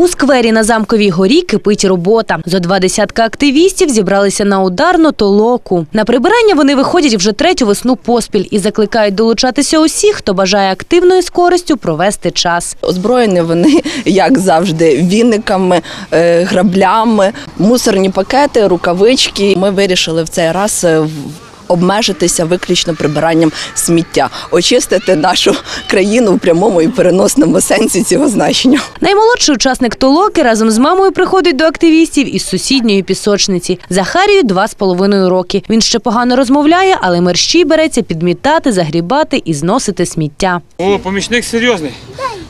У сквері на замковій горі кипить робота. Зо два десятка активістів зібралися на ударну толоку. На прибирання вони виходять вже третю весну поспіль і закликають долучатися усіх, хто бажає активною з користю провести час. Озброєні вони, як завжди, віниками, е, граблями, мусорні пакети, рукавички. Ми вирішили в цей раз е, обмежитися виключно прибиранням сміття, очистити нашу країну в прямому і переносному сенсі цього значення. Наймолодший учасник толоки разом з мамою приходить до активістів із сусідньої пісочниці. Захарію два з половиною роки. Він ще погано розмовляє, але мерщій береться підмітати, загрібати і зносити сміття. О, помічник серйозний.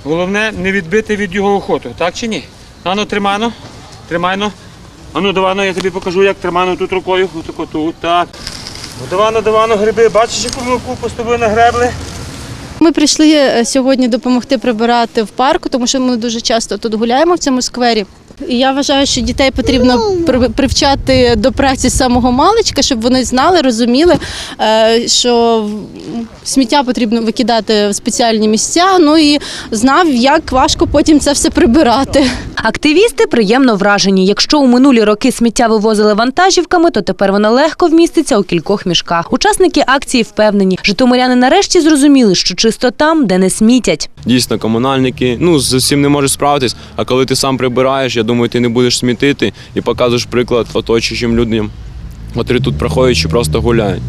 Головне не відбити від його охоту, так чи ні? Ану, тримайно, тримайно. Ану, давано, я тобі покажу, як тримайно тут рукою. Отако тут, так. Ну, Давано, давано, гриби. Бачиш, яку ми купу з тобою нагребли? Ми прийшли е, сьогодні допомогти прибирати в парку, тому що ми дуже часто тут гуляємо в цьому сквері. І я вважаю, що дітей потрібно при- привчати до праці з самого маличка, щоб вони знали, розуміли, е, що сміття потрібно викидати в спеціальні місця. Ну і знав, як важко потім це все прибирати. Активісти приємно вражені. Якщо у минулі роки сміття вивозили вантажівками, то тепер воно легко вміститься у кількох мішках. Учасники акції впевнені, житомиряни нарешті зрозуміли, що чисто там, де не смітять. Дійсно, комунальники ну з усім не можуть справитись. А коли ти сам прибираєш, я думаю, ти не будеш смітити і показуєш приклад оточуючим людям, котрі тут проходять чи просто гуляють.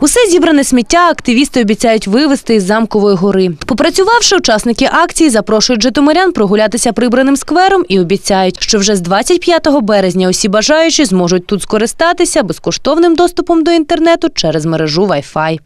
Усе зібране сміття активісти обіцяють вивезти із замкової гори. Попрацювавши, учасники акції запрошують житомирян прогулятися прибраним сквером і обіцяють, що вже з 25 березня усі бажаючі зможуть тут скористатися безкоштовним доступом до інтернету через мережу Wi-Fi.